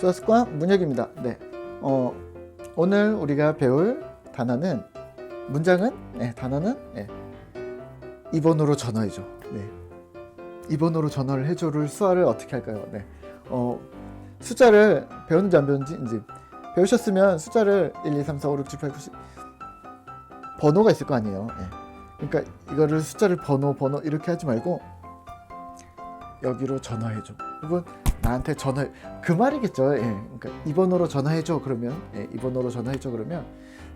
수학 습관 문혁입니다. 네. 어, 오늘 우리가 배울 단어는 문장은 네, 단어는 네. 2번으로 전화해줘. 네. 2번으로 전화를 해줘를 수화를 어떻게 할까요? 네. 어, 숫자를 배웠는지 안 배웠는지 배우셨으면 숫자를 1, 2, 3, 4, 5, 6, 7, 8, 9, 10 번호가 있을 거 아니에요. 예. 그러니까 이거를 숫자를 번호 번호 이렇게 하지 말고 여기로 전화해줘. 혹은 나한테 전화 그 말이겠죠. 예. 그러니까 이 번호로 전화해줘 그러면 예. 이 번호로 전화해줘 그러면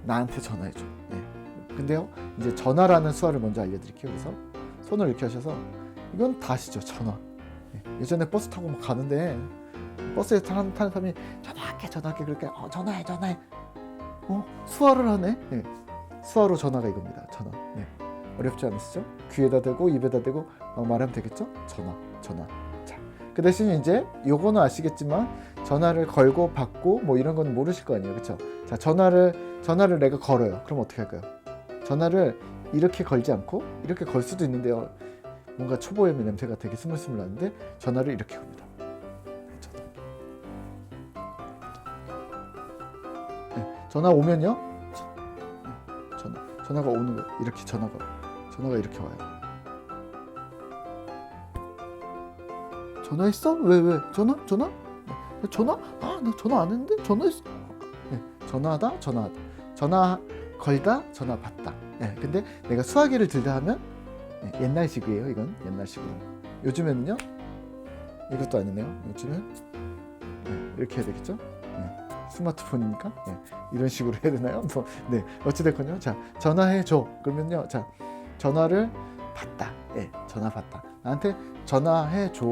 나한테 전화해줘. 예. 근데요 이제 전화라는 수화를 먼저 알려드릴게요. 그래서 손을 이렇게 하셔서 이건 다시죠 전화. 예. 예전에 버스 타고 막 가는데 버스에 타는, 타는 사람이 전화할게 전화할게 그렇게 어, 전화해 전화해. 어 수화를 하네. 예. 수화로 전화가 이겁니다. 전화. 네. 어렵지 않으시죠? 귀에다 대고 입에다 대고 막 말하면 되겠죠? 전화, 전화. 자, 그 대신 이제 요거는 아시겠지만 전화를 걸고 받고 뭐 이런 건 모르실 거 아니에요, 그렇죠? 자, 전화를 전화를 내가 걸어요. 그럼 어떻게 할까요? 전화를 이렇게 걸지 않고 이렇게 걸 수도 있는데요. 뭔가 초보의 냄새가 되게 스물스물 나는데 전화를 이렇게 겁니다. 네, 전화 오면요. 네, 전화 전화가 오는 거 이렇게 전화가 전화가 이렇게 와요. 전화했어? 왜 왜? 전화? 전화? 네, 전화? 아, 나 전화 안 했는데 전화했어. 네, 전화하다, 전화하다. 전화 걸다, 전화 받다. 네, 근데 내가 수화기를 들다 하면 네, 옛날식이에요. 이건 옛날식으로. 요즘에는요. 이것도 아니네요. 요즘은 네, 이렇게 해야 되겠죠? 네, 스마트폰이니까 네, 이런 식으로 해야 되나요? 뭐, 네, 어찌됐건요. 자, 전화해 줘. 그러면요. 자, 전화를 받다. 예, 전화 받다. 나한테 전화해 줘.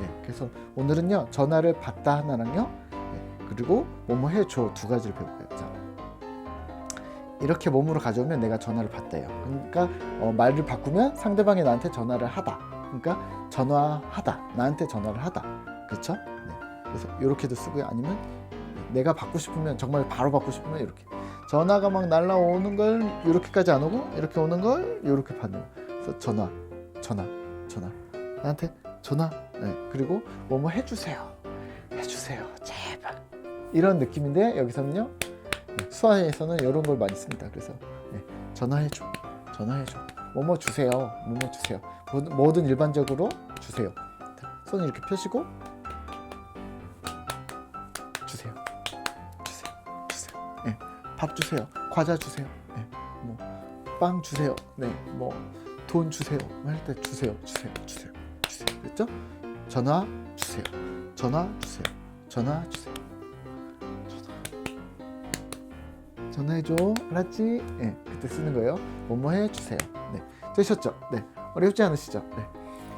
예, 그래서 오늘은요. 전화를 받다 하나랑요. 예, 그리고 뭐뭐 해줘 두 가지를 배울 거예요. 자. 이렇게 몸으로 가져오면 내가 전화를 받대요. 그러니까 어, 말을 바꾸면 상대방이 나한테 전화를 하다. 그러니까 전화하다. 나한테 전화를 하다. 그렇죠? 네. 그래서 이렇게도 쓰고요. 아니면 내가 받고 싶으면 정말 바로 받고 싶으면 이렇게 전화가 막 날라오는 걸 이렇게까지 안 오고 이렇게 오는 걸 이렇게 받는 거. 그래서 전화, 전화, 전화. 나한테 전화. 네. 그리고 뭐뭐 해주세요. 해주세요. 제발. 이런 느낌인데 여기서는요. 네, 수화에서는 이런 걸 많이 씁니다. 그래서 네, 전화해줘, 전화해줘. 뭐뭐 주세요, 뭐뭐 주세요. 뭐든, 일반적으로 주세요. 자, 손 이렇게 펴시고 주세요, 주세요, 주세요. 네, 밥 주세요, 과자 주세요, 네, 뭐빵 주세요, 네, 뭐 돈 주세요. 할 때 주세요, 주세요, 주세요, 주세요. 그랬죠? 전화 주세요, 전화 주세요, 전화 주세요. 전화해줘. 알았지? 네, 그때 쓰는 거예요. 뭐뭐 해주세요. 네, 되셨죠? 네, 어렵지 않으시죠? 네,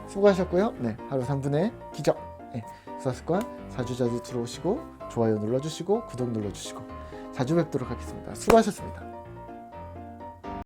수고하셨고요. 네, 하루 3분의 기적. 네, 수학습관 자주 자주 들어오시고 좋아요 눌러주시고 구독 눌러주시고 자주 뵙도록 하겠습니다. 수고하셨습니다